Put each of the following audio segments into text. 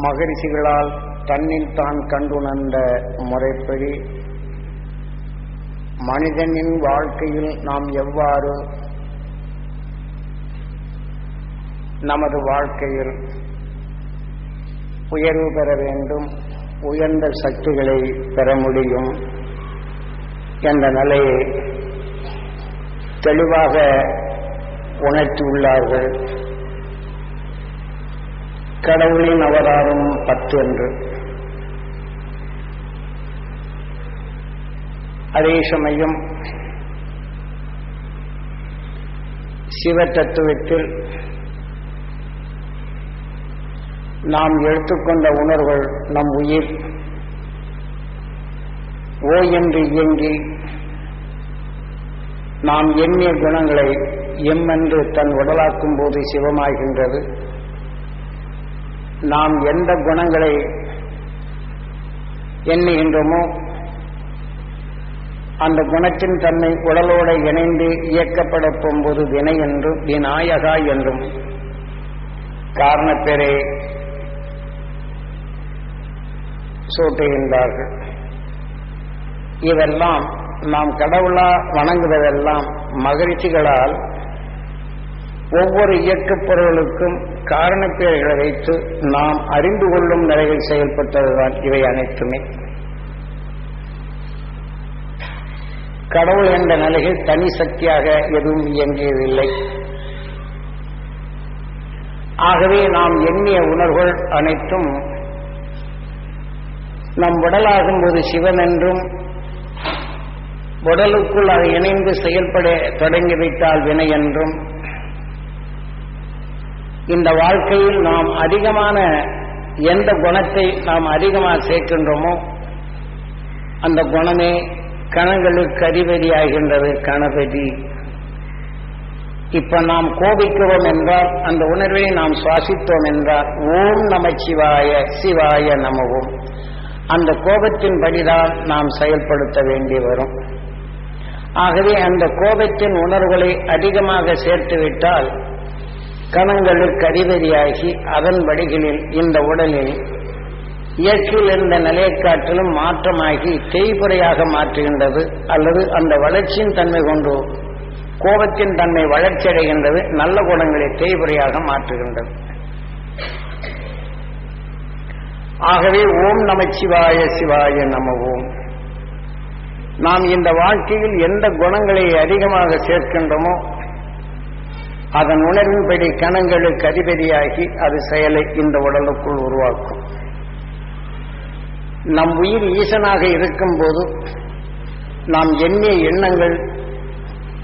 மகரிஷிகளால் தன்னில் தான் கண்டுணர்ந்த முறைப்படி மனிதனின் வாழ்க்கையில் நாம் எவ்வாறு நமது வாழ்க்கையில் உயர்வு பெற வேண்டும் உயர்ந்த சக்திகளை பெற முடியும் என்ற நிலையை தெளிவாக உணர்த்தியுள்ளார்கள் கடவுளின் அவதாரம் பத்து என்று அதே சமயம் சிவ தத்துவத்தில் நாம் எடுத்துக்கொண்ட உணர்வுகள் நம் உயிர். ஓ என்று இயங்கி நாம் எண்ணிய குணங்களை எம் என்று தன் உடலாக்கும் போது சிவமாகின்றது. நாம் எந்த குணங்களை எண்ணுகின்றோமோ அந்த குணத்தின் தன்மை உடலோடு இணைந்து இயக்கப்பட போகும்போது வினை என்றும் விநாயகா என்றும் காரணப்பேரை சூட்டுகின்றார்கள். இதெல்லாம் நாம் கடவுளா வணங்குவதெல்லாம் மகிழ்ச்சிகளால் ஒவ்வொரு இயக்கப் பொருளுக்கும் காரணப்பேர்களை வைத்து நாம் அறிந்து கொள்ளும் நிலையில் செயல்பட்டதுதான் இவை அனைத்துமே. கடவுள் என்ற நிலையில் தனி சக்தியாக எதுவும் இயங்கியதில்லை. ஆகவே நாம் எண்ணிய உணர்வுகள் அனைத்தும் நம் உடலாகும் போது சிவன் என்றும் உடலுக்குள் அது இணைந்து செயல்பட தொடங்கி வைத்தால் வினை என்றும் இந்த வாழ்க்கையில் நாம் அதிகமான எந்த குணத்தை நாம் அதிகமாக சேர்க்கின்றோமோ அந்த குணமே கணங்களுக்கு அதிபதி ஆகின்றது கணபதி இப்ப நாம் கோபிக்கிறோம் என்றால் அந்த உணர்வை நாம் சுவாசித்தோம் என்றால் ஓம் நமச்சிவாய சிவாய நமவும் அந்த கோபத்தின் படிதான் நாம் செயல்படுத்த வேண்டி வரும். ஆகவே அந்த கோபத்தின் உணர்வுகளை அதிகமாக சேர்த்துவிட்டால் கணங்களுக்கு அதிபதியாகி அதன் வழிகளில் இந்த உடலில் இயற்கையில் இருந்த நிலையை காட்டிலும் மாற்றமாகி தேய்புறையாக மாற்றுகின்றது அல்லது அந்த வளர்ச்சியின் தன்மை கொண்டு கோபத்தின் தன்மை வளர்ச்சியடைகின்றது நல்ல குணங்களை தேய்புறையாக மாற்றுகின்றது. ஆகவே ஓம் நமச்சிவாய சிவாய நம ஓம் நாம் இந்த வாழ்க்கையில் எந்த குணங்களை அதிகமாக சேர்க்கின்றோமோ அதன் உணர்வின்படி கணங்களுக்கு அதிபதியாகி அது செயலை இந்த உடலுக்குள் உருவாக்கும். நம் உயிர் ஈசனாக இருக்கும்போது நாம் எண்ணிய எண்ணங்கள்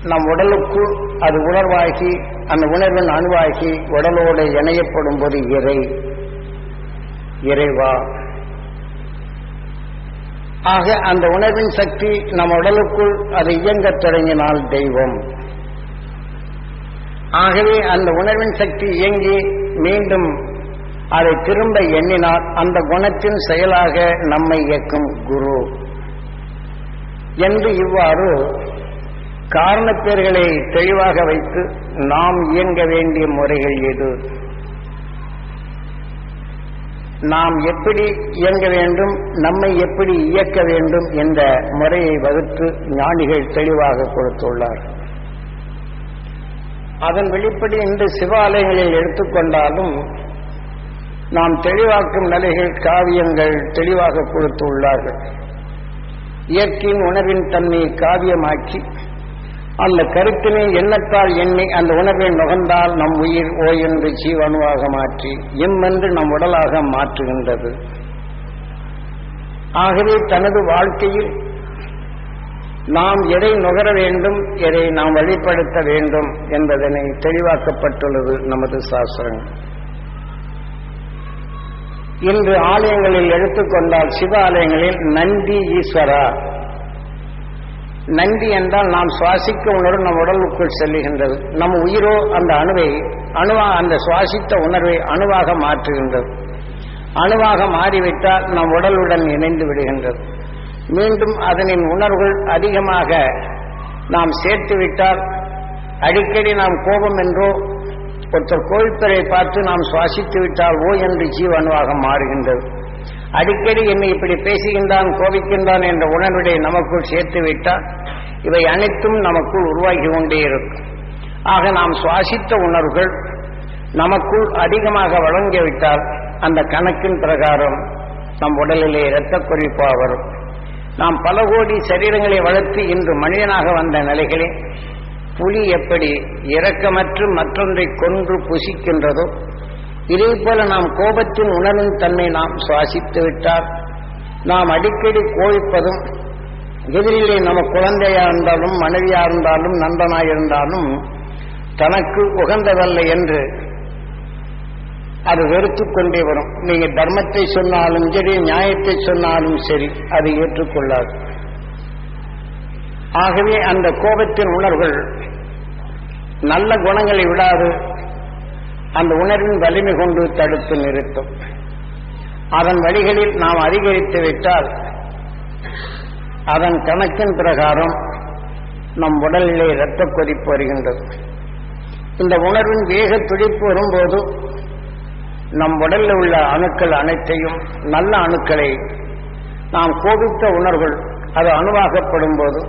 நம் உடலுக்குள் அது உணர்வாகி அந்த உணர்வின் அணுவாகி உடலோடு இணையப்படும் போது இறை இறைவா. ஆக அந்த உணர்வின் சக்தி நம் உடலுக்குள் அது இயங்கத் தொடங்கினால் தெய்வம். ஆகவே அந்த உணர்வின் சக்தி இயங்கி மீண்டும் அதை திரும்ப எண்ணினால் அந்த குணத்தின் செயலாக நம்மை இயக்கும் குரு. என்று இவ்வாறு காரணப்பேர்களை தெளிவாக வைத்து நாம் இயங்க வேண்டிய முறைகள் எது? நாம் எப்படி இயங்க வேண்டும் நம்மை எப்படி இயக்க வேண்டும் என்ற முறையை வகுத்து ஞானிகள் தெளிவாக கொடுத்துள்ளார் அதன் வெளிப்படி இன்று சிவாலயங்களில் எடுத்துக்கொண்டாலும் நாம் தெளிவாக்கும் நிலைகள் காவியங்கள் தெளிவாக கொடுத்து உள்ளார்கள் இயற்கையின் உணர்வின் தன்மையை காவியமாக்கி அந்த கருத்தினை எண்ணத்தால் எண்ணி அந்த உணர்வை நுகர்ந்தால் நம் உயிர் ஓ ஜீவனுவாக மாற்றி எம் என்று நம் உடலாக மாற்றுகின்றது. ஆகவே தனது வாழ்க்கையில் நாம் எதை நுகர வேண்டும் எதை நாம் வழிப்படுத்த வேண்டும் என்பதனை தெளிவாக்கப்பட்டுள்ளது நமது சாஸ்திரங்கள் இன்று ஆலயங்களில் எடுத்துக்கொண்டால் சிவ ஆலயங்களில் நந்தி ஈஸ்வரா. நந்தி என்றால் நாம் சுவாசிக்க உணர்வு நம் உடலுக்குள் செல்லுகின்றது. நம் உயிரோ அந்த அணுவை அணுவா அந்த சுவாசித்த உணர்வை அணுவாக மாற்றுகின்றது. அணுவாக மாறிவிட்டால் நம் உடலுடன் இணைந்து விடுகின்றது. மீண்டும் அதனின் உணர்வுகள் அதிகமாக நாம் சேர்த்துவிட்டால் அடிக்கடி நாம் கோபம் என்றோ ஒருத்தர் கோவிப்பரை பார்த்து நாம் சுவாசித்து விட்டால் ஓ என்று ஜீவனுவாக மாறுகின்றது. அடிக்கடி என்னை இப்படி பேசுகின்றான் கோபிக்கின்றான் என்ற உணர்விடை நமக்குள் சேர்த்து விட்டால் இவை அனைத்தும் நமக்குள் உருவாகி கொண்டே இருக்கும். ஆக நாம் சுவாசித்த உணர்வுகள் நமக்குள் அதிகமாக வழங்கிவிட்டால் அந்த கணக்கின் பிரகாரம் நம் உடலிலே இரத்த குறிப்பாக வரும். நாம் பல கோடி சரீரங்களை வளர்த்து இன்று மனிதனாக வந்த நிலைகளே புலி எப்படி இரக்கமற்று மற்றொன்றை கொன்று புசிக்கின்றதோ இதே போல நாம் கோபத்தின் உணர்வின் தன்மை நாம் சுவாசித்து விட்டால் நாம் அடிக்கடி கோவிப்பதும் எதிரிலே நம்ம குழந்தையா இருந்தாலும் மனைவியா இருந்தாலும் நண்பனாயிருந்தாலும் தனக்கு உகந்ததல்ல என்று அது வெறுத்துக்கொண்டே வரும். நீங்க தர்மத்தை சொன்னாலும் சரி நியாயத்தை சொன்னாலும் சரி அது ஏற்றுக்கொள்ளாது. ஆகவே அந்த கோபத்தின் உணர்வுகள் நல்ல குணங்களை விடாது. அந்த உணர்வின் வலிமை கொண்டு தடுத்து நிறுத்தும். அதன் வழிகளில் நாம் அதிகரித்து விட்டால் அதன் கணக்கின் பிரகாரம் நம் உடலிலே இரத்த கொதிப்பு வருகின்றது. இந்த உணர்வின் வேக துடிப்பு வரும்போது நம் உடலில் உள்ள அணுக்கள் அனைத்தையும் நல்ல அணுக்களை நாம் கோபித்த உணர்வுகள் அது அணுவாகப்படும் போது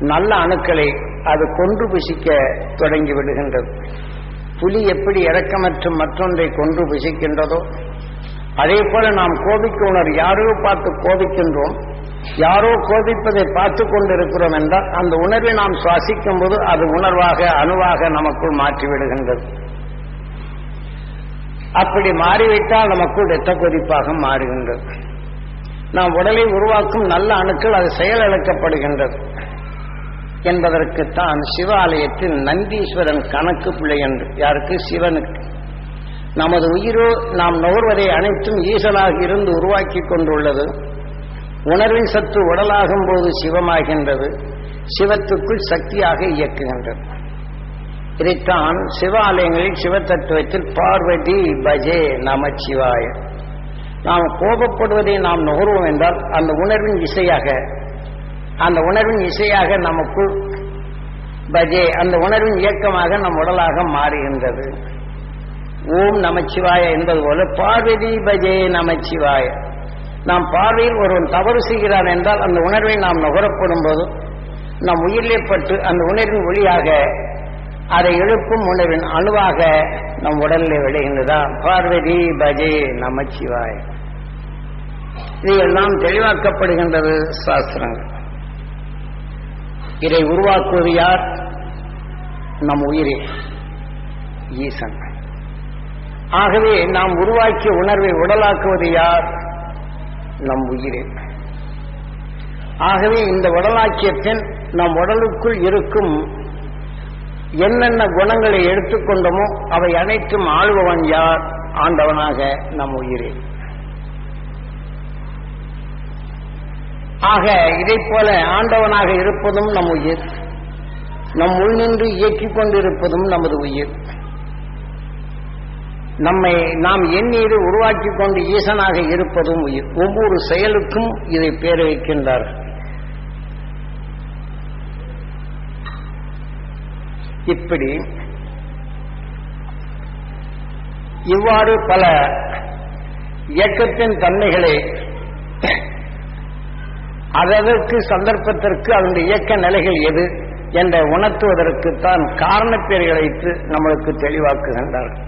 நல்ல அணுக்களை அது கொன்று புசிக்க தொடங்கி விடுகின்றது. புலி எப்படி இறக்கமற்றும் மற்றொன்றை கொன்று புசிக்கின்றதோ அதே போல நாம் கோபிக்க உணர் யாரோ பார்த்து கோபிக்கின்றோம் யாரோ கோபிப்பதை பார்த்து கொண்டிருக்கிறோம் என்றால் அந்த உணர்வை நாம் சுவாசிக்கும் போது அது உணர்வாக அணுவாக நமக்குள் மாற்றி விடுகின்றது அப்படி மாறிவிட்டால் நமக்கு ரத்த கொதிப்பாக மாறுகின்றது. நாம் உடலை உருவாக்கும் நல்ல அணுக்கள் அது செயலிழக்கப்படுகின்றது. என்பதற்குத்தான் சிவாலயத்தில் நந்தீஸ்வரன் கணக்கு பிள்ளை என்று யாருக்கு? சிவனுக்கு. நமது உயிரோ நாம் நுகர்வதை அனைத்தும் ஈசனாக இருந்து உருவாக்கி கொண்டுள்ளது. உணர்வின் சத்து உடலாகும் போது சிவமாகின்றது. சிவத்துக்குள் சக்தியாக இயக்குகின்றது. இதைத்தான் சிவாலயங்களில் சிவத்தத்துவத்தில் பார்வதி பஜே நமச்சிவாய. நாம் கோபப்படுவதை நாம் நுகர்வோம் என்றால் அந்த உணர்வின் இசையாக அந்த உணர்வின் இசையாக நமக்குள் பஜே அந்த உணர்வின் இயக்கமாக நம் உடலாக மாறுகின்றது. ஓம் நமச்சிவாய என்பது போல பார்வதி பஜே நமச்சிவாய. நாம் பார்வையில் ஒருவன் தவறு செய்கிறான் என்றால் அந்த உணர்வை நாம் நுகரப்படும் போது நம் உயிரிலே பட்டு அந்த உணர்வின் ஒளியாக அதை எழுப்பும் உணவின் அணுவாக நம் உடலில் விளைகின்றதா? பார்வதி பஜே நமச்சிவாய். இது எல்லாம் தெளிவாக்கப்படுகின்றது சாஸ்திரங்கள். இதை உருவாக்குவது யார்? நம் உயிரே ஈசன். ஆகவே நாம் உருவாக்கிய உணர்வை உடலாக்குவது யார்? நம் உயிரே. ஆகவே இந்த உடலாக்கிய நம் உடலுக்குள் இருக்கும் என்னென்ன குணங்களை எடுத்துக்கொண்டோமோ அவை அனைத்தும் ஆளுபவன் யார்? ஆண்டவனாக நம் உயிரே. ஆக இதை போல ஆண்டவனாக இருப்பதும் நம் உயிர். நம் உள் நின்று இயக்கிக் கொண்டிருப்பதும் நமது உயிர். நம்மை நாம் எண்ணீர் உருவாக்கி கொண்டு ஈசனாக இருப்பதும் உயிர். ஒவ்வொரு செயலுக்கும் இதை பேர் வைக்கின்றார்கள் இப்படி இவ்வாறு பல இயக்கத்தின் தன்மைகளை அதற்கு சந்தர்ப்பத்திற்கு அதனுடைய இயக்க நிலைகள் எது என்ற உணர்த்துவதற்குத்தான் காரணப்பேர்களை வைத்து நம்மளுக்கு தெளிவாக்குகின்றார்கள்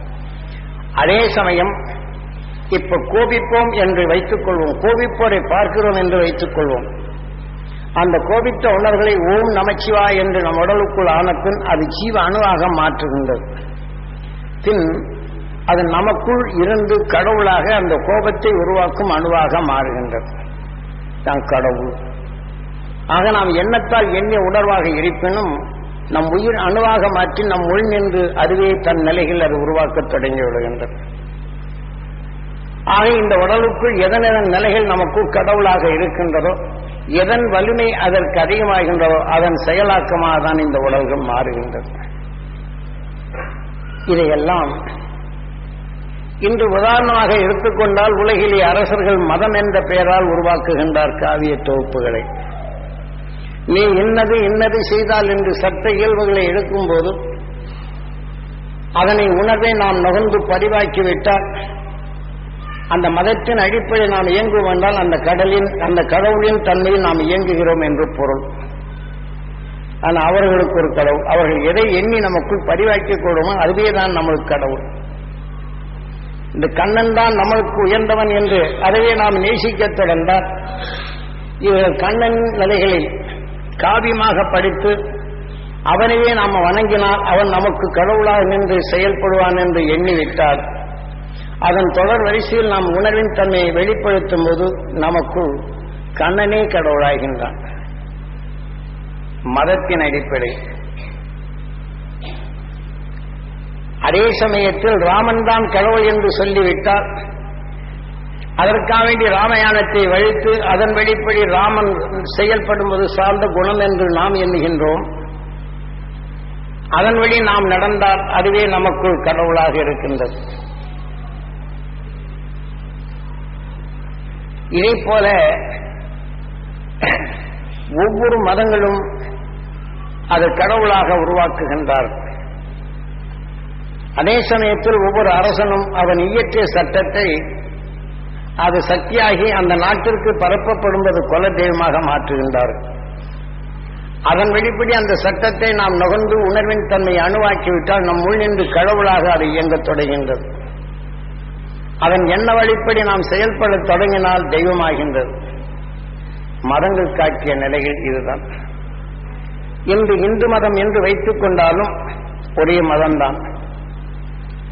அதே சமயம் இப்ப கோபிப்போம் என்று வைத்துக் கொள்வோம் கோபிப்போரை பார்க்கிறோம் என்று வைத்துக் கொள்வோம் அந்த கோபித்த உணர்வுகளை ஓம் நமச்சிவா என்று நம் உடலுக்குள் ஆன பின் அது ஜீவ அணுவாக மாற்றுகின்றது. பின் அது நமக்குள் இருந்து கடவுளாக அந்த கோபத்தை உருவாக்கும் அணுவாக மாறுகின்றது. தான் கடவுள். ஆக நாம் எண்ணத்தால் எண்ணிய உணர்வாக இருப்பினும் நம் உயிர் அணுவாக மாற்றி நம் உள் நின்று அதுவே தன் நிலையில் அது உருவாக்கத் தொடங்கி விடுகின்றது. ஆக இந்த உடலுக்குள் எதன் எதன் நிலைகள் நமக்கு கடவுளாக இருக்கின்றதோ எதன் வலிமை அதற்கு அதிகமாகின்றதோ அதன் செயலாக்கமாக தான் இந்த உடல்கள் மாறுகின்றது இதையெல்லாம் இன்று உதாரணமாக எடுத்துக்கொண்டால் உலகிலே அரசர்கள் மதம் என்ற பெயரால் உருவாக்குகின்றார் காவிய தொகுப்புகளை. நீ இன்னது இன்னது செய்தால் என்று சட்ட இயல்புகளை எடுக்கும்போது அதனை உணர்வை நாம் நுகர்ந்து பதிவாக்கிவிட்டால் அந்த மதத்தின் அடிப்படையில் நாம் இயங்குவோம் என்றால் அந்த கடலின் அந்த கடவுளின் தன்மையில் நாம் இயங்குகிறோம் என்று பொருள். ஆனால் அவர்களுக்கு ஒரு கடவுள். அவர்கள் எதை எண்ணி நமக்குள் பதிவாக்கிக் கொள்வோமோ அதுவே தான் நம்மளுக்கு கடவுள். இந்த கண்ணன் தான் நம்மளுக்கு உயர்ந்தவன் என்று அதையே நாம் நேசிக்கத் தொடர்ந்தால் இவர்கள் கண்ணன் நிலைகளில் காவியமாக படித்து அவனையே நாம் வணங்கினால் அவன் நமக்கு கடவுளாக நின்று செயல்படுவான் என்று எண்ணிவிட்டால் அதன் தொடர் வரிசையில் நாம் உணர்வின் தன்மையை வெளிப்படுத்தும் போது நமக்குள் கண்ணனே கடவுளாகின்றான். மதத்தின் அடிப்படை. அதே சமயத்தில் ராமன் தான் கடவுள் என்று சொல்லிவிட்டால் அதற்காக வேண்டி ராமயானத்தை வழித்து அதன் வெளிப்படி ராமன் செயல்படுவது சார்ந்த குணம் என்று நாம் எண்ணுகின்றோம். அதன் வழி நாம் நடந்தால் அதுவே நமக்குள் கடவுளாக இருக்கின்றது. இதே போல ஒவ்வொரு மதங்களும் அது கடவுளாக உருவாக்குகின்றார்கள் அதே சமயத்தில் ஒவ்வொரு அரசனும் அவன் இயற்றிய சட்டத்தை அது சக்தியாகி அந்த நாட்டிற்கு பரப்பப்படும்போது கொல தெய்வமாக மாற்றுகின்றார். அதன் வெளிப்படி அந்த சட்டத்தை நாம் நுகர்ந்து உணர்வின் தன்மை அணுவாக்கிவிட்டால் நம் உள் நின்று கடவுளாக அது இயங்கத் தொடங்குகின்றது. அதன் எண்ண வழிப்படி நாம் செயல்பட தொடங்கினால் தெய்வமாகின்றது. மதங்கள் காட்டிய நிலைகள் இதுதான். இன்று இந்து மதம் என்று வைத்துக் கொண்டாலும் ஒரே மதம்தான்.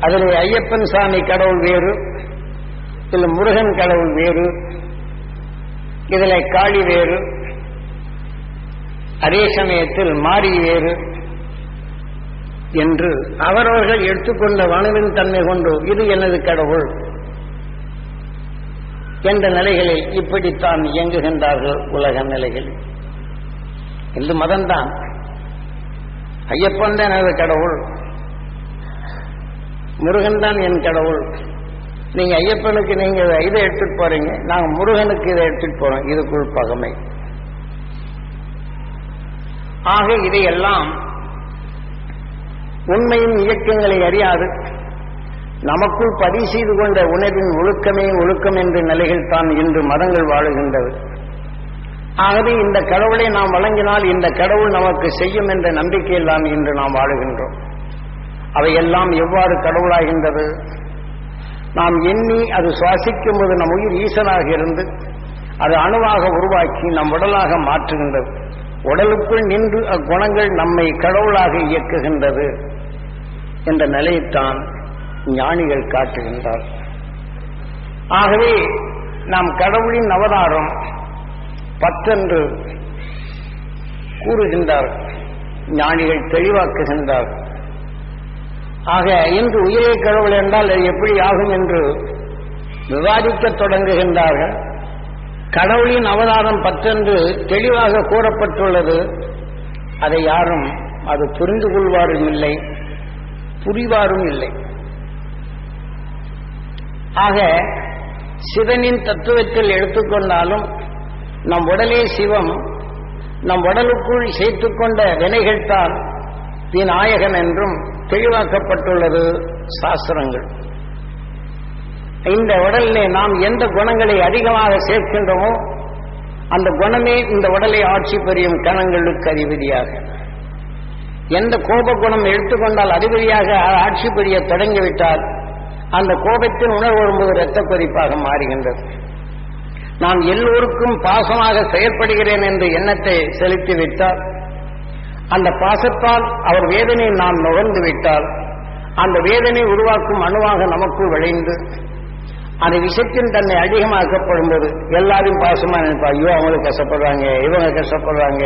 அதில் ஐயப்பன் சாமி கடவுள் வேறு இதில் முருகன் கடவுள் வேறு இதில் காளி வேறு அதே சமயத்தில் மாறி வேறு என்று அவரவர்கள் எடுத்துக்கொண்ட வனவின் தன்மை கொண்டு இது எனது கடவுள். என்ற நிலைகளில் இப்படித்தான் இயங்குகின்றார்கள் உலக நிலைகளில் இந்து மதம்தான். ஐயப்பன் தான் எனது கடவுள். முருகன் தான் என் கடவுள். நீங்க ஐயப்பனுக்கு நீங்க இதை எடுத்துட்டு போறீங்க நாங்க முருகனுக்கு இதை எடுத்துட்டு போறோம். இதுக்குள் பகமை. ஆக இதையெல்லாம் உண்மையின் இயக்கங்களை அறியாது. நமக்குள் பதிவு செய்து கொண்ட உணர்வின் ஒழுக்கமே ஒழுக்கம் என்ற நிலையில் தான் இன்று மதங்கள் வாழுகின்றது. ஆகவே இந்த கடவுளை நாம் வழங்கினால் இந்த கடவுள் நமக்கு செய்யும் என்ற நம்பிக்கையில் தான் இன்று நாம் வாழுகின்றோம். அவையெல்லாம் எவ்வாறு கடவுளாகின்றது? நாம் எண்ணி அது சுவாசிக்கும் போது நம் உயிர் ஈசனாக இருந்து அது அணுவாக உருவாக்கி நம் உடலாக மாற்றுகின்றது. உடலுக்குள் நின்று அக்குணங்கள் நம்மை கடவுளாக இயக்குகின்றது என்ற நிலையைத்தான் ஞானிகள் காட்டுகின்றார். ஆகவே நாம் கடவுளின் அவதாரம் பற்றென்று கூறுகின்றார் ஞானிகள் தெளிவாக்குகின்றார். ஆக இன்று உயிரை கடவுள் என்றால் அது எப்படி ஆகும் என்று விவாதிக்கத் தொடங்குகின்றார்கள். கடவுளின் அவதாரம் பற்றென்று தெளிவாக கூறப்பட்டுள்ளது. அதை யாரும் அது புரிந்து கொள்வாரும் இல்லை புரிவாரும் இல்லை. ஆக சிவனின் தத்துவத்தில் எடுத்துக்கொண்டாலும் நம் உடலே சிவம் நம் உடலுக்குள் சேர்த்துக்கொண்ட வினைகள்தான் விநாயகன் என்றும் தெளிவாக்கப்பட்டுள்ளது சாஸ்திரங்கள். இந்த உடலிலே நாம் எந்த குணங்களை அதிகமாக சேர்க்கின்றோமோ அந்த குணமே இந்த உடலை ஆட்சி புரியும் கணங்களுக்கு அதிபதியாக. எந்த கோப குணம் எடுத்துக்கொண்டால் அதிபதியாக ஆட்சி புரிய தொடங்கிவிட்டால் அந்த கோபத்தின் உணர்வு வரும்போது இரத்த கொதிப்பாக மாறுகின்றது. நான் எல்லோருக்கும் பாசமாக செயற்படுகிறேன் என்ற எண்ணத்தை செலுத்திவிட்டால் அந்த பாசத்தால் அவர் வேதனையை நாம் நுகர்ந்து விட்டால் அந்த வேதனை உருவாக்கும் அணுவாக நமக்கு விளைந்து அந்த விஷயத்தின் தன்னை அதிகமாக்கப்படும் போது எல்லாரும் பாசமா நினைப்பா ஐயோ அவங்களுக்கு கஷ்டப்படுறாங்க இவங்க கஷ்டப்படுறாங்க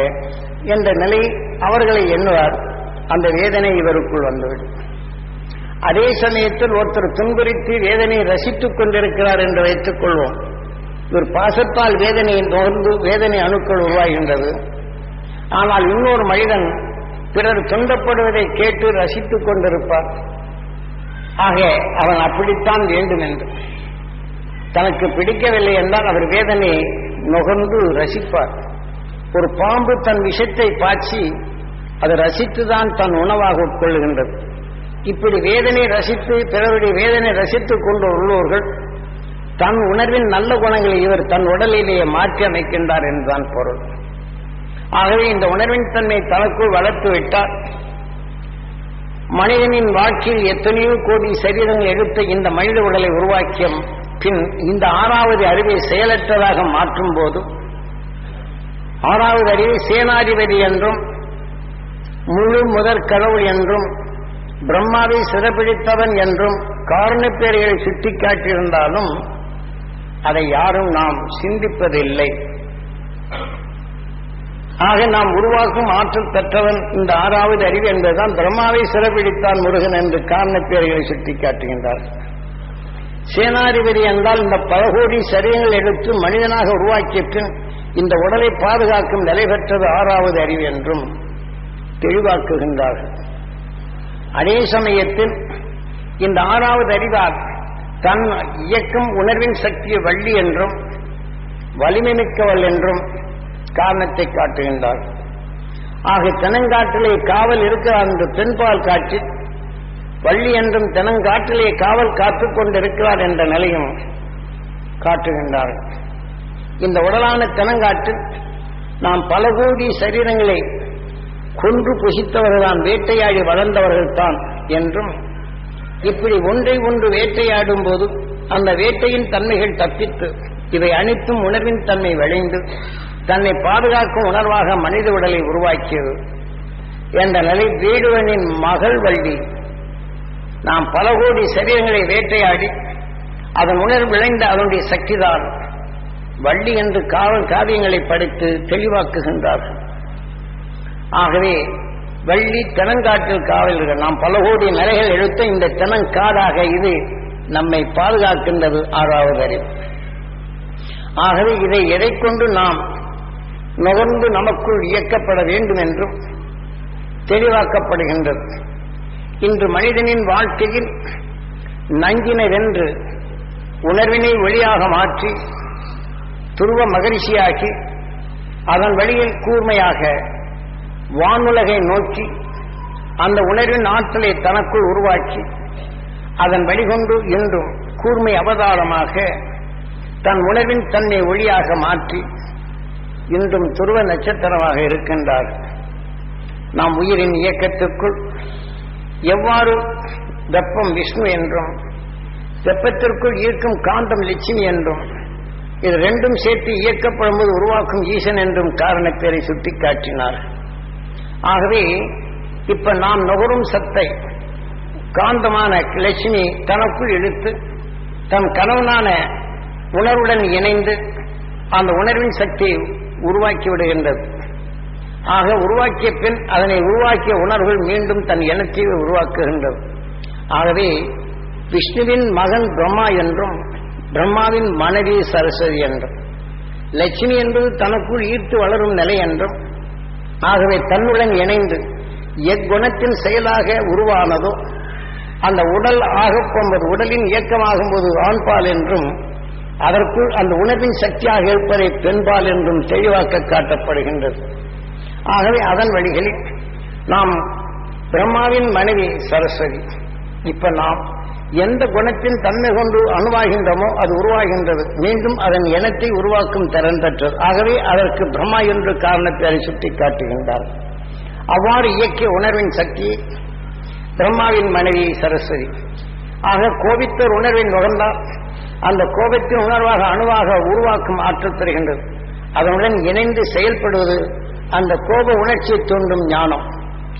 என்ற நிலை அவர்களை எண்ணுவார். அந்த வேதனை இவருக்குள் வந்துவிடும். அதே சமயத்தில் ஒருத்தர் துன்புறுத்தி வேதனையை ரசித்துக் கொண்டிருக்கிறார் என்று வைத்துக் கொள்வோம். இவர் பாசத்தால் வேதனையை நுகர்ந்து வேதனை அணுக்கள் உருவாகின்றது. ஆனால் இன்னொரு மனிதன் பிறர் துன்பப்படுவதை கேட்டு ரசித்துக் கொண்டிருப்பார். ஆக அவன் அப்படித்தான் வேண்டும் என்று. தனக்கு பிடிக்கவில்லை என்றால் அவர் வேதனையை நுகர்ந்து ரசிப்பார். ஒரு பாம்பு தன் விஷத்தை பாய்ச்சி அதை ரசித்துதான் தன் உணவாக உட்கொள்ளுகின்றது இப்படி வேதனை ரசித்து பிறருடைய வேதனை ரசித்துக் கொண்டு உள்ளவர்கள் தன் உணர்வின் நல்ல குணங்களை இவர் தன் உடலிலேயே மாற்றி அமைக்கின்றார் என்றுதான் பொருள். ஆகவே இந்த உணர்வின் தன்மை தனக்குள் வளர்த்துவிட்டால் மனிதனின் வாழ்க்கையில் எத்தனையோ கோடி சரீரங்கள் எடுத்த இந்த மனித உடலை உருவாக்கிய பின் இந்த ஆறாவது அறிவை செயலற்றதாக மாற்றும் போது ஆறாவது அறிவை சேனாதிபதி என்றும் முழு முதற் கடவுள் என்றும் பிரம்மாவை சிறப்பிடித்தவன் என்றும் காரணப்பேர்களை சுட்டிக்காட்டியிருந்தாலும் அதை யாரும் நாம் சிந்திப்பதில்லை. ஆக நாம் உருவாக்கும் ஆற்றல் பெற்றவன் இந்த ஆறாவது அறிவு என்பதுதான் பிரம்மாவை சிறப்பிடித்தான் முருகன் என்று காரணப்பேர்களை சுட்டிக்காட்டுகின்றார் சேனாதிபதி என்றால் இந்த பலகோடி சரியங்கள் சரீரங்கள் எடுத்து மனிதனாக உருவாக்கிய பின் இந்த உடலை பாதுகாக்கும் நிலை பெற்றது ஆறாவது அறிவு என்றும் தெளிவாக்குகின்றார்கள். அதே சமயத்தில் இந்த ஆறாவது அறிவார் தன் இயக்கும் உணர்வின் சக்தியை வள்ளி என்றும் வலிமை மிக்கவள் என்றும் காரணத்தை காட்டுகின்றார். ஆக தெனங்காட்டிலே காவல் இருக்கிறார் என்று பெண்பால் காட்சி வள்ளி என்றும் தெனங்காட்டிலே காவல் காத்துக் கொண்டிருக்கிறார் என்ற நிலையும் காட்டுகின்றார் இந்த உடலான தெனங்காட்டில் நாம் பல கோடி சரீரங்களை கொன்று புசித்தவர்கள்தான் வேட்டையாடி வளர்ந்தவர்கள் தான் என்றும் இப்படி ஒன்றை ஒன்று வேட்டையாடும் போது அந்த வேட்டையின் தன்மைகள் தப்பித்து இவை அனைத்தும் உணர்வின் தன்மை விளைந்து தன்னை பாதுகாக்கும் உணர்வாக மனித உடலை உருவாக்கியது என்ற நிலை வீடுவனின் மகள் வள்ளி. நாம் பல கோடி சரீரங்களை வேட்டையாடி அதன் உணர்வு விளைந்த அதனுடைய சக்திதான் வள்ளி என்று காவல் காவியங்களை படித்து தெளிவாக்குகின்றார்கள். ஆகவே வள்ளி தெனங்காட்டில் காவலர்கள் நாம் பல கோடி நிலைகள் எடுத்த இந்த தெனங்காடாக இது நம்மை பாதுகாக்கின்றது ஆறாவது அறிவு. ஆகவே இதை எதை கொண்டு நாம் நுகர்ந்து நமக்குள் இயக்கப்பட வேண்டும் என்றும் தெளிவாக்கப்படுகின்றது. இன்று மனிதனின் வாழ்க்கையில் நஞ்சினரென்று உணர்வினை வெளியாக மாற்றி துருவ மகரிஷியாகி அதன் வழியில் கூர்மையாக வானுலகை நோக்கி அந்த உணர்வின் ஆற்றலை தனக்குள் உருவாக்கி அதன் வழிகொண்டு இன்றும் கூர்மை அவதாரமாக தன் உணர்வின் தன்னை ஒளியாக மாற்றி இன்றும் துருவ நட்சத்திரமாக இருக்கின்றார். நாம் உயிரின் இயக்கத்திற்குள் எவ்வாறு வெப்பம் விஷ்ணு என்றும் வெப்பத்திற்குள் ஈர்க்கும் காந்தம் லட்சுமி என்றும் இது ரெண்டும் சேர்த்து இயக்கப்படும் போது உருவாக்கும் ஈசன் என்றும் காரணப்பேரை சுட்டிக்காட்டினார். ஆகவே இப்ப நாம் நுகரும் சத்தை காந்தமான லட்சுமி தனக்குள் இழுத்து தன் கணவனான உணர்வுடன் இணைந்து அந்த உணர்வின் சக்தியை உருவாக்கி விடுகின்றது. ஆக உருவாக்கிய பின் அதனை உருவாக்கிய உணர்வுகள் மீண்டும் தன் எண்ணத்தை உருவாக்குகின்றது. ஆகவே விஷ்ணுவின் மகன் பிரம்மா என்றும் பிரம்மாவின் மனைவி சரஸ்வதி என்றும் லட்சுமி என்பது தனக்குள் ஈர்த்து வளரும் நிலை என்றும் ஆகவே தன்னுடன் இணைந்து எக்குணத்தின் செயலாக உருவானதோ அந்த உடல் ஆகப் உடலின் இயக்கமாகும் போது ஆண்பால் என்றும் அதற்குள் அந்த உணவின் சக்தியாக இருப்பதை பெண்பால் என்றும் தெளிவாக்க காட்டப்படுகின்றது. ஆகவே அதன் வழிகளில் நாம் பிரம்மாவின் மனைவி சரஸ்வதி. இப்ப நாம் எந்த குணத்தின் தன்மை கொண்டு அணுவாகின்றமோ அது உருவாகின்றது. மீண்டும் அதன் இனத்தை உருவாக்கும் திறன் பெற்றது. ஆகவே அதற்கு பிரம்மா என்று காரணத்தை சுட்டிக் காட்டுகின்றார் அவ்வாறு இயக்கிய உணர்வின் சக்தி பிரம்மாவின் மனைவி சரஸ்வதி. ஆக கோபித்தர் உணர்வின் நுகர்ந்தால் அந்த கோபத்தின் உணர்வாக அணுவாக உருவாக்கும் ஆற்றல் பெறுகின்றது அதனுடன் இணைந்து செயல்படுவது அந்த கோப உணர்ச்சியை தூண்டும் ஞானம்.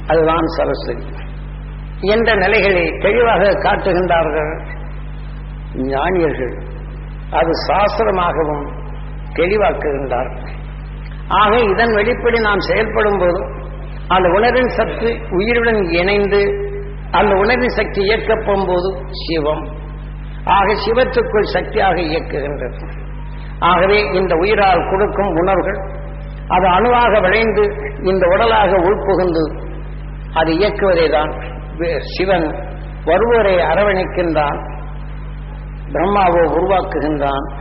அதுதான் சரஸ்வதி. என்ற நிலைகளை தெளிவாக காட்டுகின்றார்கள் ஞானியர்கள். அது சாஸ்திரமாகவும் தெளிவாக்குகின்றார்கள் ஆக இதன் வெளிப்படி நாம் செயல்படும் போது அந்த உணர்வின் சக்தி உயிருடன் இணைந்து அந்த உணர்வின் சக்தி இயக்கப்படும் போது சிவம். ஆக சிவத்துக்குள் சக்தியாக இயக்குகின்றது. ஆகவே இந்த உயிரால் கொடுக்கும் உணர்வுகள் அது அணுவாக விளைந்து இந்த உடலாக உள்புகுந்து அது இயக்குவதே தான் சிவன் வருவோரை அரவணைக்கின்றான். பிரம்மாவோ உருவாக்குகின்றான்.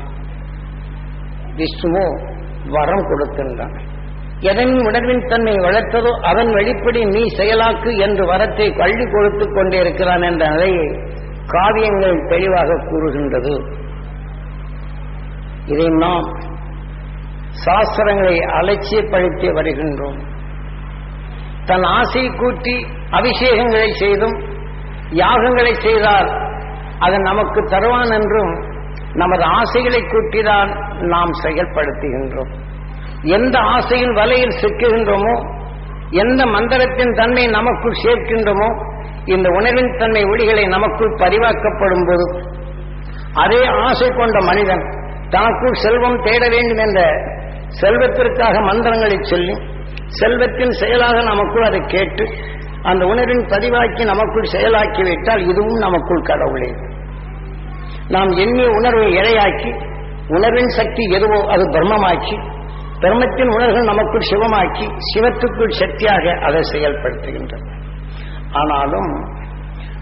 விஷ்ணுவோ வரம் கொடுக்கின்றான். எதன் உணர்வின் தன்மை வளர்த்ததோ அதன் வெளிப்படி நீ செயலாக்கு என்று வரத்தை கள்ளி கொடுத்துக் கொண்டே இருக்கிறான் என்ற நிலையை காவியங்கள் தெளிவாக கூறுகின்றது. இதை நாம் சாஸ்திரங்களை அலட்சியப்படுத்தி வருகின்றோம். தன் ஆசை கூட்டி அபிஷேகங்களை செய்தும் யாகங்களை செய்தால் அது நமக்கு தருவான் என்றும் நமது ஆசைகளை கூட்டிதான் நாம் செயல்படுத்துகின்றோம். எந்த ஆசையின் வலையில் சிக்குகின்றோமோ எந்த மந்திரத்தின் தன்மை நமக்குள் சேர்க்கின்றோமோ இந்த உணர்வின் தன்மை ஒளிகளை நமக்குள் பரிவாக்கப்படும் போது அதே ஆசை கொண்ட மனிதன் தனக்குள் செல்வம் தேட வேண்டும் என்ற செல்வத்திற்காக மந்திரங்களை சொல்லி செல்வத்தின் செயலாக நமக்குள் அதை கேட்டு அந்த உணர்வின் பதிவாக்கி நமக்குள் செயலாக்கி விட்டால் இதுவும் நமக்குள் கடவுளே. நாம் எண்ணிய உணர்வை இரையாக்கி உணர்வின் சக்தி எதுவோ அது பிரம்மமாக்கி பிரம்மத்தின் உணர்வுகள் நமக்குள் சிவமாக்கி சிவத்துக்குள் சக்தியாக அதை செயல்படுத்துகின்றன. ஆனாலும்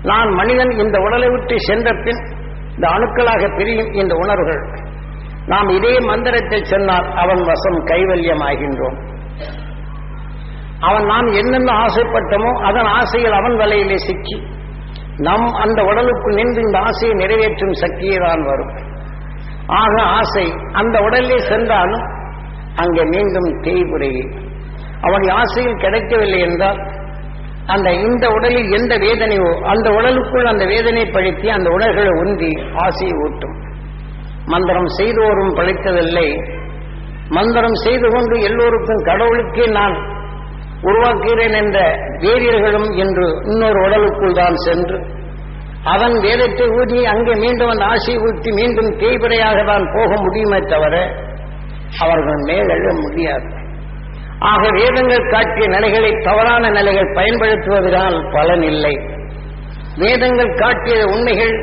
நான் மனிதன் இந்த உடலை விட்டு சென்ற பின் இந்த அணுக்களாக பிரியும் இந்த உணர்வுகள் நாம் இதே மந்திரத்தை சொன்னால் அவன் வசம் கைவல்யமாகின்றோம். அவன் நாம் என்னென்ன ஆசைப்பட்டமோ அதன் ஆசையில் அவன் வலையிலே சிக்கி. நம் அந்த உடலுக்குள் நின்று இந்த ஆசையை நிறைவேற்றும் சக்தியே தான் வரும். ஆக ஆசை அந்த உடலே சென்றாலும் அங்கே மீண்டும் தேய்புரையே அவன் ஆசையில் கிடைக்கவில்லை என்றால் அந்த இந்த உடலில் எந்த வேதனையோ அந்த உடலுக்குள் அந்த வேதனை படுத்தி அந்த உடல்களை உந்தி ஆசையை ஊட்டும். மந்திரம் செய்தோரும் பழித்ததில்லை. மந்திரம் செய்து கொண்டு எல்லோருக்கும் கடவுளுக்கே நான் உருவாக்குகிறேன் என்ற வேதியர்களும் இன்று இன்னொரு உடலுக்குள் தான் சென்று அவன் வேதத்தை ஊதி அங்கே மீண்டும் அந்த ஆசை ஊற்றி மீண்டும் தேய்பிரையாக தான் போக முடியுமே தவிர அவர்கள் மேலெழ முடியாது. ஆக வேதங்கள் காட்டிய நிலைகளை தவறான நிலைகள் பயன்படுத்துவதால் பலன் இல்லை. வேதங்கள் காட்டிய உண்மைகள்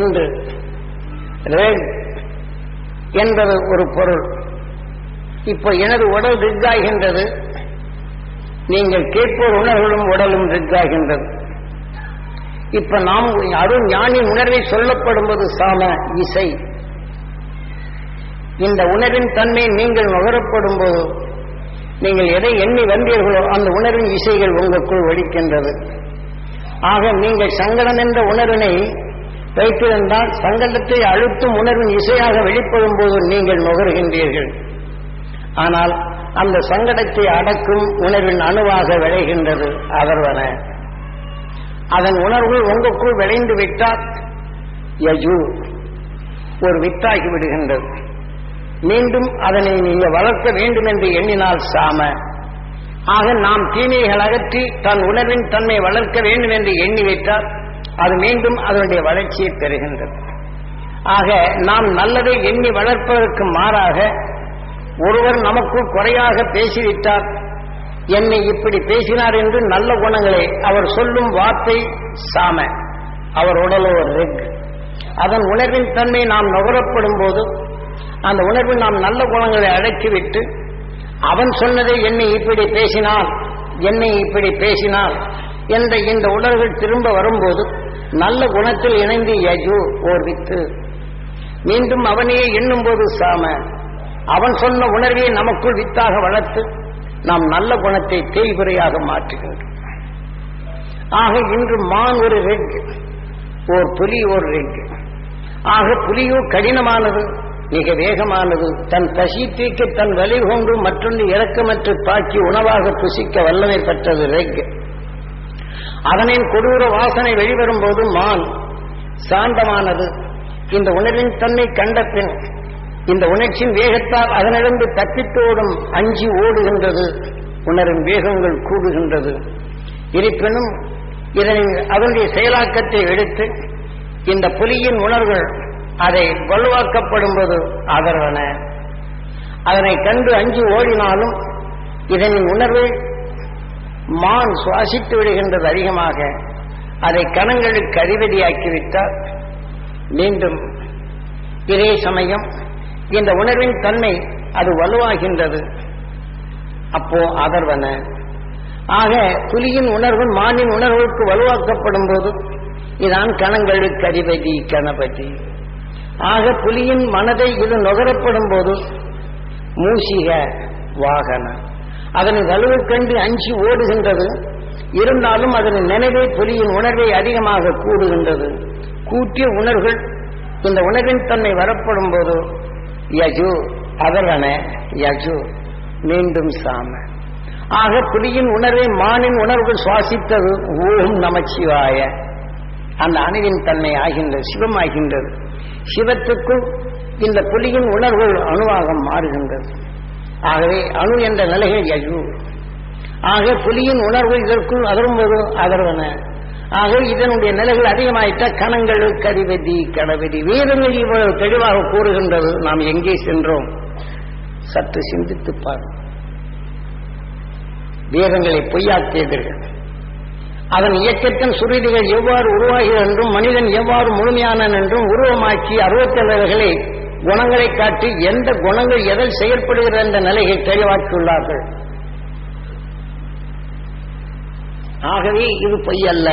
என்று என்பது ஒரு பொருள். இப்போ எனது உடல் திக்காகின்றது. நீங்கள் கேட்போர் உணர்வுகளும் உடலும் ரிக்காகின்றது இப்ப நாம் அருண் ஞானி உணர்வை சொல்லப்படும்போது சாம இசை. இந்த உணர்வின் தன்மை நீங்கள் நுகரப்படும் போது நீங்கள் எதை எண்ணி வந்தீர்களோ அந்த உணர்வின் இசைகள் உங்களுக்குள் ஒழிக்கின்றது ஆக நீங்கள் சங்கடம் என்ற உணர்வினை வைத்திருந்தால் சங்கடத்தை அழுத்தும் உணர்வின் இசையாக வெளிப்படும் போது நீங்கள் நுகர்கின்றீர்கள். ஆனால் அந்த சங்கடத்தை அடக்கும் உணர்வின் அணுவாக விளைகின்றது அதர்வன. அதன் உணர்வுகள் உங்களுக்குள் விளைந்து விட்டால் யஜு ஒரு வித்தாகி விடுகின்றது. மீண்டும் அதனை நீங்க வளர்க்க வேண்டும் என்று எண்ணினால் சாம. ஆக நாம் தீமைகள் அகற்றி தன் உணர்வின் தன்மை வளர்க்க வேண்டும் என்று எண்ணி வைத்தால் அது மீண்டும் அதனுடைய வளர்ச்சியை பெறுகின்றது. ஆக நாம் நல்லதை எண்ணி வளர்ப்பதற்கு மாறாக ஒருவர் நமக்குள் குறையாக பேசிவிட்டார். என்னை இப்படி பேசினார் என்று நல்ல குணங்களே. அவர் சொல்லும் வார்த்தை சாம. அவர் உடலோ ரெக். அதன் உணர்வின் தன்மை நாம் நுகரப்படும் போது அந்த உணர்வில் நாம் நல்ல குணங்களை அடக்கிவிட்டு அவன் சொன்னதை என்னை இப்படி பேசினார் என்னை இப்படி பேசினார் என்ற இந்த உணர்வுகள் திரும்ப வரும்போது நல்ல குணத்தில் இணைந்து யஜு ஓர் வித்து. மீண்டும் அவனையே எண்ணும்போது சாம. அவன் சொன்ன உணர்வை நமக்குள் வித்தாக வளர்த்து நாம் நல்ல குணத்தை தேய்வுறையாக மாற்றுகின்றோம். ஆக இன்று மான் ஒரு ரெக் ஓர் புலி ஒரு ரெக் ஆக புலியோ கடினமானது மிக வேகமானது. தன் பசி தீக்க தன் வலி கொண்டு மற்றொன்று இறக்கமற்று தாக்கி உணவாக புசிக்க வல்லமை பெற்றது ரெக் அதனின் கொடூர வாசனை வெளிவரும் போது மான் சாந்தமானது. இந்த உணர்வின் தன்மை கண்ட பின் இந்த உணர்ச்சியின் வேகத்தால் அதனிடந்து தப்பித்தோடும் அஞ்சி ஓடுகின்றது. உணரும் வேகங்கள் கூடுகின்றது. இருப்பினும் இதனை அதனுடைய செயலாக்கத்தை எடுத்து இந்த புலியின் உணர்வுகள் அதை வலுவாக்கப்படும் போது ஆதரவன அதனை கண்டு அஞ்சு ஓடினாலும் இதனின் உணர்வு மான் சுவாசித்து விடுகின்றது அதிகமாக. அதை கணங்களுக்கு அதிபதியாக்கிவிட்டால் மீண்டும் இதே சமயம் இந்த உணர்வின் தன்மை அது வலுவாகின்றது. அப்போ அதர்வன ஆக புலியின் உணர்வு மானின் உணர்வுக்கு வலுவாக்கப்படும் போது இதான் கணங்களுக்கு அதிபதி கணபதி. ஆக புலியின் மனதை இது நுகரப்படும் போது மூசிக வாகன. அதனை வலுவு கண்டு அஞ்சு ஓடுகின்றது. இருந்தாலும் அதன் நினைவை புலியின் உணர்வை அதிகமாக கூடுகின்றது. கூட்டிய உணர்வுகள் இந்த உணர்வின் தன்மை வரப்படும் போது யஜு அவரன யஜு மீண்டும் சாம. ஆக புலியின் உணர்வை மானின் உணர்வுகள் சுவாசித்தது ஓம் நமச்சிவாய. அந்த அணுவின் தன்மை ஆகின்றது சிவம் ஆகின்றது. சிவத்துக்கும் இந்த புலியின் உணர்வுகள் அணுவாக மாறுகின்றது. ஆகவே அணு என்ற நிலைகள் யஜு. ஆக புலியின் உணர்வு இதற்குள் வரும் அதரவன ஆக இதனுடைய நிலைகள் அதிகமாயிட்ட கணங்கள் கதிபதி கடவதி. வேதங்கள் இவ்வளவு தெளிவாக கூறுகின்றது. நாம் எங்கே சென்றோம்? சற்று சிந்தித்து பார் வேதங்களை பொய்யாக்கியதர்கள் அதன் இயக்கத்தின் சுருதிகள் எவ்வாறு உருவாகிறது என்றும் மனிதன் எவ்வாறு முழுமையானன் என்றும் உருவமாக்கி அறுபத்தேழர்களை குணங்களை காட்டி எந்த குணங்கள் எதில் செயற்படுகிற என்ற நிலையை தெளிவாக்கியுள்ளார்கள். ஆகவே இது பொய் அல்ல.